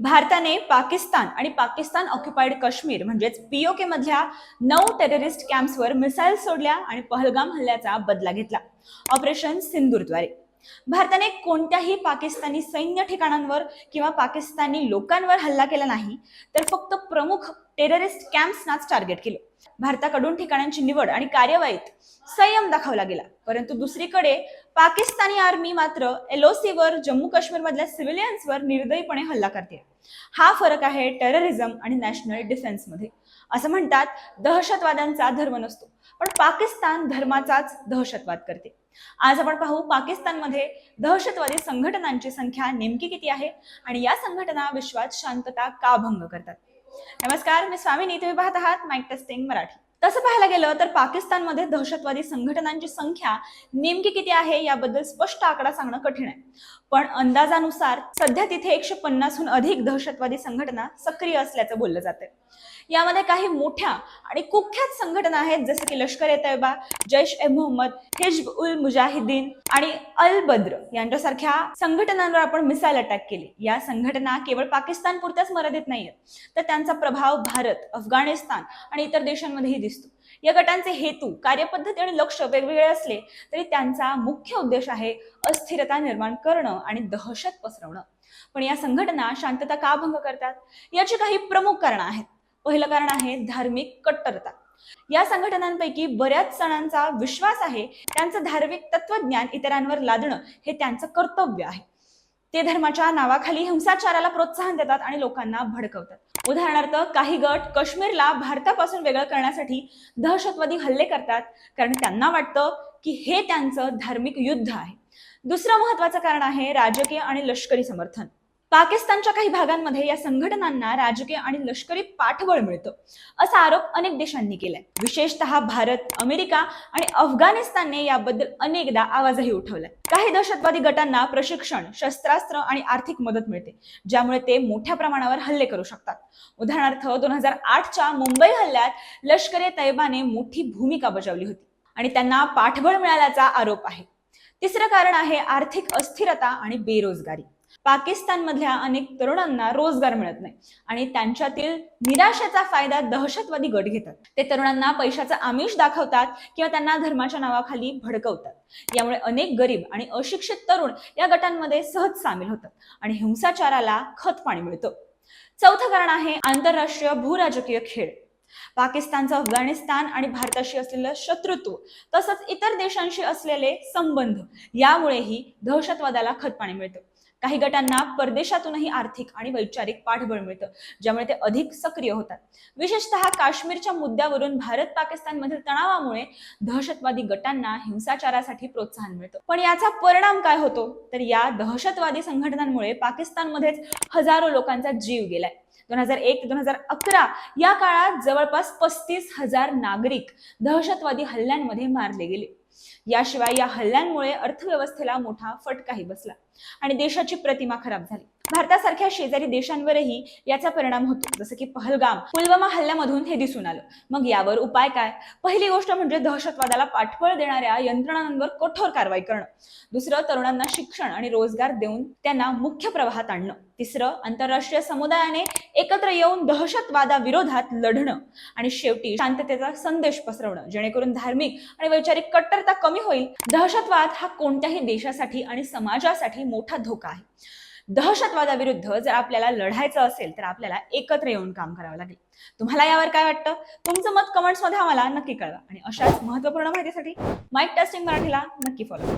भारताने पाकिस्तान आणि पाकिस्तान ऑक्युपाईड काश्मीर म्हणजेच पीओके मधल्या नऊ टेररिस्ट कॅम्प्सवर मिसाईल सोडल्या आणि पहलगाम हल्ल्याचा बदला घेतला. ऑपरेशन सिंदूरद्वारे. भारताने कोणत्याही पाकिस्तानी सैन्य ठिकाणांवर किंवा पाकिस्तानी लोकांवर हल्ला केला नाही तर फक्त प्रमुख टेररिस्ट कॅम्प्सनाच टार्गेट केलं. भारताकडून ठिकाणांची निवड आणि कार्यवाहीत संयम दाखवला गेला. परंतु दुसरीकडे पाकिस्तानी आर्मी मात्र एलओसीवर वर जम्मू काश्मीर मधल्या सिव्हिलियन्सवर निर्दयीपणे हल्ला करते. हा फरक आहे टेररिझम आणि नॅशनल डिफेन्समध्ये असं म्हणतात दहशतवाद्यांचा धर्म नसतो पण पाकिस्तान धर्माचाच दहशतवाद करते. आज आपण पाहू पाकिस्तानमध्ये दहशतवादी संघटनांची संख्या नेमकी किती आहे? आणि या संघटना विश्वात शांतता का भंग करतात? नमस्कार मी स्वामिनी तुम्ही पाहत आहात माईक टेस्टिंग मराठी. तसं पाहायला गेलं तर पाकिस्तानमध्ये दहशतवादी संघटनांची संख्या नेमकी किती आहे याबद्दल स्पष्ट आकडा सांगणं कठीण आहे. पण अंदाजानुसार सध्या तिथे एकशे पन्नासहून अधिक दहशतवादी संघटना सक्रिय असल्याचं बोललं जाते यामध्ये काही मोठ्या आणि कुख्यात संघटना आहेत जसे की लष्कर ए तैयबा जैश ए मोहम्मद हिजब उल मुजाहिदीन आणि अल बद्र यांच्यासारख्या संघटनांवर आपण मिसाईल अटॅक केली. या संघटना केवळ पाकिस्तान पुरत्याच मर्यादित नाहीयेत तर त्यांचा प्रभाव भारत अफगाणिस्तान आणि इतर देशांमध्येही दिसतो. या गटांचे हेतू कार्यपद्धती आणि लक्ष वेगवेगळे असले तरी त्यांचा मुख्य उद्देश आहे अस्थिरता निर्माण करणं आणि दहशत पसरवणं. पण या संघटना शांतता का भंग करतात? याची काही प्रमुख कारणं आहेत. पहिलं कारण आहे धार्मिक कट्टरता. या संघटनांपैकी बऱ्याच जणांचा विश्वास आहे त्यांचं धार्मिक तत्वज्ञान इतरांवर लादणं हे त्यांचं कर्तव्य आहे. ते धर्माच्या नावाखाली हिंसाचाराला प्रोत्साहन देतात आणि लोकांना भडकवतात. उदाहरणार्थ काही गट काश्मीरला भारतापासून वेगळं करण्यासाठी दहशतवादी हल्ले करतात कारण त्यांना वाटतं की हे त्यांचं धार्मिक युद्ध आहे. दुसरं महत्वाचं कारण आहे राजकीय आणि लष्करी समर्थन. पाकिस्तानच्या काही भागांमध्ये या संघटनांना राजकीय आणि लष्करी पाठबळ मिळतं असा आरोप अनेक देशांनी केलाय. विशेषतः भारत अमेरिका आणि अफगाणिस्तानने याबद्दल अनेकदा आवाजही उठवलाय. काही दहशतवादी गटांना प्रशिक्षण शस्त्रास्त्र आणि आर्थिक मदत मिळते ज्यामुळे ते मोठ्या प्रमाणावर हल्ले करू शकतात. उदाहरणार्थ दोन हजार आठच्या मुंबई हल्ल्यात लष्कर ए मोठी भूमिका बजावली होती आणि त्यांना पाठबळ मिळाल्याचा आरोप आहे. तिसरं कारण आहे आर्थिक अस्थिरता आणि बेरोजगारी. पाकिस्तानमधल्या अनेक तरुणांना रोजगार मिळत नाही. आणि त्यांच्यातील निराशेचा फायदा दहशतवादी गट घेतात. ते तरुणांना पैशाचं आमिष दाखवतात किंवा त्यांना धर्माच्या नावाखाली भडकवतात. यामुळे अनेक गरीब आणि अशिक्षित तरुण या गटांमध्ये सहज सामील होतात आणि हिंसाचाराला खत पाणी मिळतं. चौथं कारण आहे आंतरराष्ट्रीय भूराजकीय खेळ. पाकिस्तानचं अफगाणिस्तान आणि भारताशी असलेलं शत्रुत्व तसंच इतर देशांशी असलेले संबंध यामुळेही दहशतवादाला खतपाणी मिळतं. काही गटांना परदेशातूनही आर्थिक आणि वैचारिक पाठबळ मिळतं ज्यामुळे ते अधिक सक्रिय होतात. विशेषतः काश्मीरच्या मुद्द्यावरून भारत पाकिस्तानमधील तणावामुळे दहशतवादी गटांना हिंसाचारासाठी प्रोत्साहन मिळतं. पण याचा परिणाम काय होतो? तर या दहशतवादी संघटनांमुळे पाकिस्तानमध्येच हजारो लोकांचा जीव गेलाय. दोन हजार एक ते दोन हजार अकरा या काळात जवळपास पस्तीस हजार नागरिक दहशतवादी हल्ल्यांमध्ये मारले गेले. याशिवाय या हल्ल्यांमुळे अर्थव्यवस्थेला मोठा फटकाही बसला आणि देशाची प्रतिमा खराब झाली. भारतासारख्या शेजारी देशांवरही याचा परिणाम होतो. जसं की पहलगाम पुलवामा हल्ल्यामधून हे दिसून आलं. मग यावर उपाय काय? पहिली गोष्ट म्हणजे दहशतवादाला पाठबळ देणाऱ्या यंत्रणांवर कठोर कारवाई करणं. दुसरं तरुणांना शिक्षण आणि रोजगार देऊन त्यांना मुख्य प्रवाहात आणणं. तिसरं आंतरराष्ट्रीय समुदायाने एकत्र येऊन दहशतवादाविरोधात लढणं. आणि शेवटी शांततेचा संदेश पसरवणं. जेणेकरून धार्मिक आणि वैचारिक कट्टरता कमी होईल. दहशतवाद हा कोणत्याही देशासाठी आणि समाजासाठी मोठा धोका आहे. दहशतवादाविरुद्ध जर आपल्याला लढायचं असेल तर आपल्याला एकत्र येऊन काम करावं लागेल. तुम्हाला यावर काय वाटतं? तुमचं मत कमेंट्समध्ये आम्हाला नक्की कळवा. आणि अशाच महत्त्वपूर्ण माहितीसाठी माईक टेस्टिंग मराठीला नक्की फॉलो